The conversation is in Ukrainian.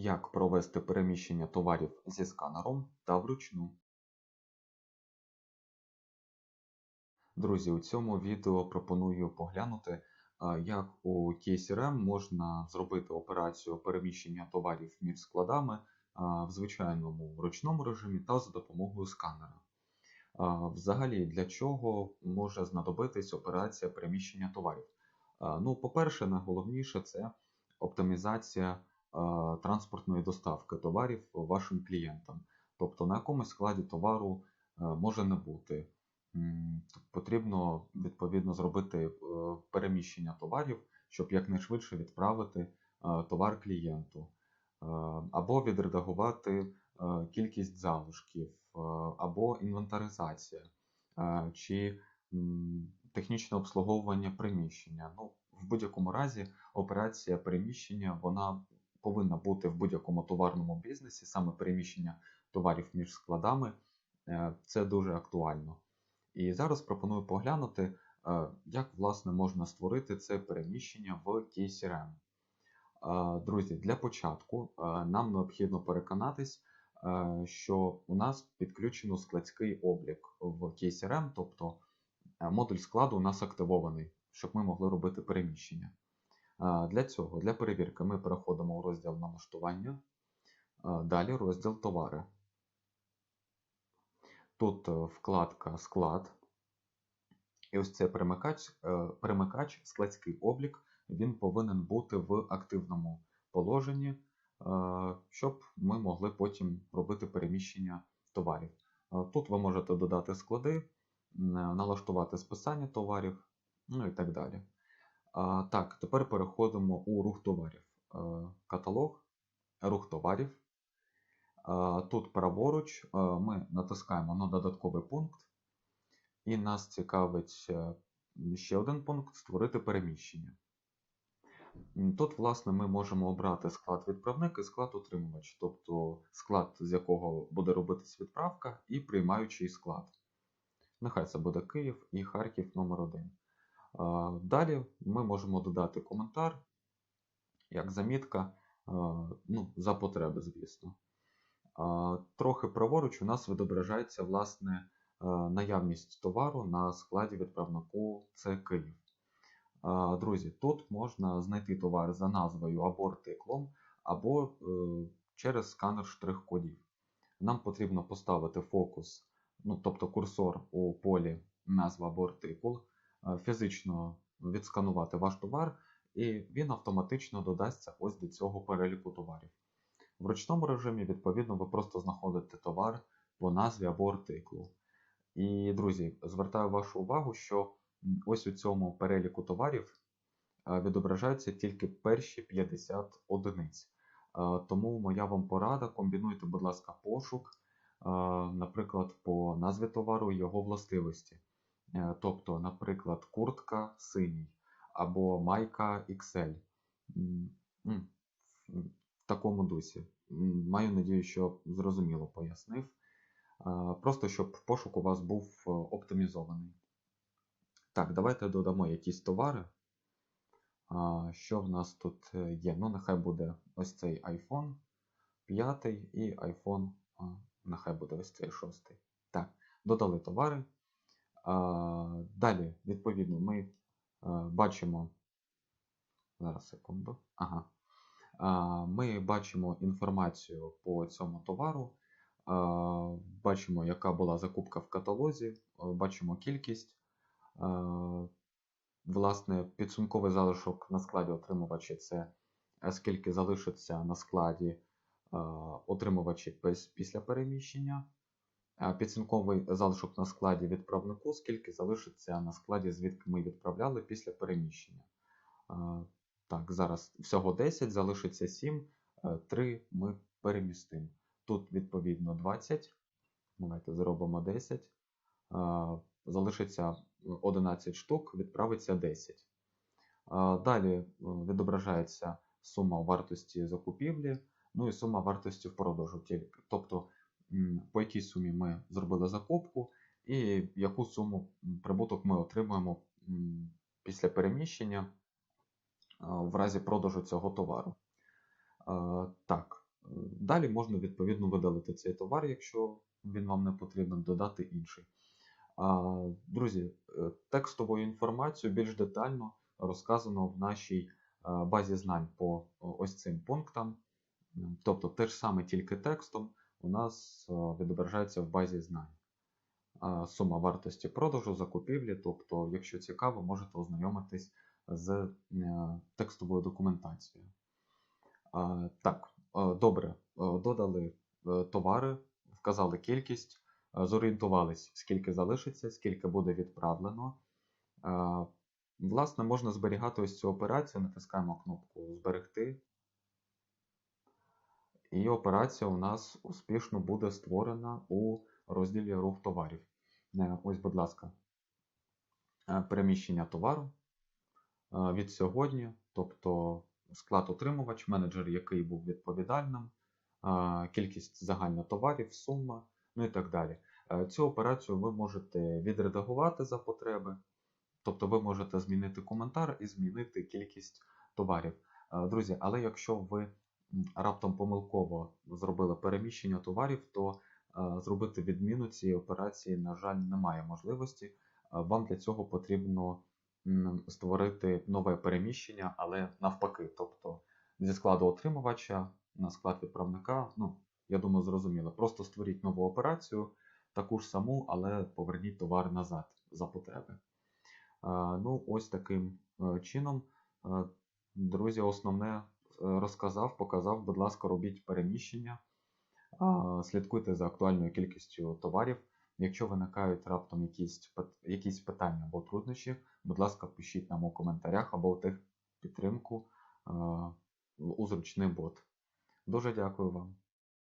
Як провести переміщення товарів зі сканером та вручну. Друзі, у цьому відео пропоную поглянути, як у KCRM можна зробити операцію переміщення товарів між складами в звичайному ручному режимі та за допомогою сканера. Взагалі, для чого може знадобитись операція переміщення товарів? Ну, по-перше, найголовніше це оптимізація транспортної доставки товарів вашим клієнтам. Тобто на якомусь складі товару е, може не бути. Потрібно відповідно зробити е, переміщення товарів, щоб якнайшвидше відправити е, товар клієнту, або відредагувати кількість залишків, або інвентаризація, чи технічне обслуговування приміщення. Ну, в будь-якому разі операція переміщення вона повинна бути в будь-якому товарному бізнесі, саме переміщення товарів між складами. Е, Це дуже актуально. І зараз пропоную поглянути, е, як власне можна створити це переміщення в KCRM. Е, Друзі, для початку нам необхідно переконатись, що у нас підключено складський облік в KCRM, тобто модуль складу у нас активований, щоб ми могли робити переміщення. Для цього, для перевірки, ми переходимо у розділ налаштування, далі розділ товари. Тут е, вкладка склад. І ось цей перемикач, е, перемикач, складський облік, він повинен бути в активному положенні, е, щоб ми могли потім робити переміщення товарів. Тут ви можете додати склади, налаштувати списання товарів, ну і так далі. Так, тепер переходимо у рух товарів. Е, Каталог, рух товарів. Тут праворуч е, ми натискаємо на додатковий пункт, і нас цікавить е, ще один пункт створити переміщення. Тут, власне, ми можемо обрати склад відправник і склад утримувач, тобто склад, з якого буде робитись відправка, і приймаючий склад. Нехай це буде Київ і Харків номер 1 Далі ми можемо додати коментар, як замітка, ну, за потреби, звісно. Трохи праворуч у нас відображається власне наявність товару на складі відправнику це Київ. Друзі, тут можна знайти товар за назвою або артиклом, або е, через сканер штрих-кодів. Нам потрібно поставити фокус, ну, тобто курсор у полі назва або артикул, фізично відсканувати ваш товар, і він автоматично додасться ось до цього переліку товарів. В ручному режимі, відповідно, ви просто знаходите товар по назві або артиклу. І, друзі, звертаю вашу увагу, що ось у цьому переліку товарів е, відображаються тільки перші 50 одиниць. Е, Тому моя вам порада, комбінуйте, будь ласка, пошук, е, наприклад, по назві товару і його властивості. Е, Тобто, наприклад, куртка синій або майка XL. В такому дусі. Маю надію, що зрозуміло пояснив. Е, Просто щоб пошук у вас був е, оптимізований. Так, давайте додамо якісь товари. Що в нас тут є? Ну, нехай буде ось цей iPhone 5 і iPhone, нехай буде ось цей 6. Так, додали товари. Далі, відповідно, ми бачимо. Зараз секунду. Ага. Ми бачимо інформацію по цьому товару. Бачимо, яка була закупка в каталозі, бачимо кількість. Власне, підсумковий залишок на складі отримувачі це е, скільки залишиться на складі е, отримувачі після переміщення. Підсумковий залишок на складі відправнику, скільки залишиться на складі, звідки ми відправляли після переміщення. Е, Так, зараз всього 10, залишиться 7, 3 ми перемістимо. Тут, відповідно, 20. Давайте зробимо 10. Е, Залишиться 11 штук, відправиться 10. Далі е, відображається сума вартості закупівлі, ну і сума вартості в продажу. Тобто, по якій сумі ми зробили закупку, і яку суму прибуток ми отримуємо після переміщення в разі продажу цього товару. Так, Далі можна відповідно видалити цей товар, якщо він вам не потрібен, додати інший. Друзі, е, текстову інформацію більш детально розказано в нашій базі знань по ось цим пунктам. Тобто те ж саме тільки текстом у нас е, відображається в базі знань. Сума вартості продажу, закупівлі. Тобто, якщо цікаво, можете ознайомитись з е, текстовою документацією. Так, е, добре, е, додали е, товари, вказали кількість, е, зорієнтувались, скільки залишиться, скільки буде відправлено. Е, Власне, можна зберігати ось цю операцію, натискаємо кнопку Зберегти. І операція у нас успішно буде створена у розділі рух товарів. Е, Ось, будь ласка, е, переміщення товару е, від сьогодні, тобто склад отримувач, менеджер, який був відповідальним, кількість загальна товарів, сума, ну і так далі. Цю операцію ви можете відредагувати за потреби, тобто ви можете змінити коментар і змінити кількість товарів. Друзі, але якщо ви раптом помилково зробили переміщення товарів, то е, зробити відміну цієї операції, на жаль, немає можливості. Е, Вам для цього потрібно створити нове переміщення, але навпаки, тобто зі складу отримувача на склад відправника, ну, я думаю, зрозуміло. Просто створіть нову операцію, таку ж саму, але поверніть товар назад за потреби. Е, Ну, ось таким чином. Друзі, основне розказав, показав, будь ласка, робіть переміщення, слідкуйте за актуальною кількістю товарів. Якщо виникають раптом якісь, якісь питання або труднощі, будь ласка, пишіть нам у коментарях або у техпідтримку підтримку у зручний бот. Дуже дякую вам.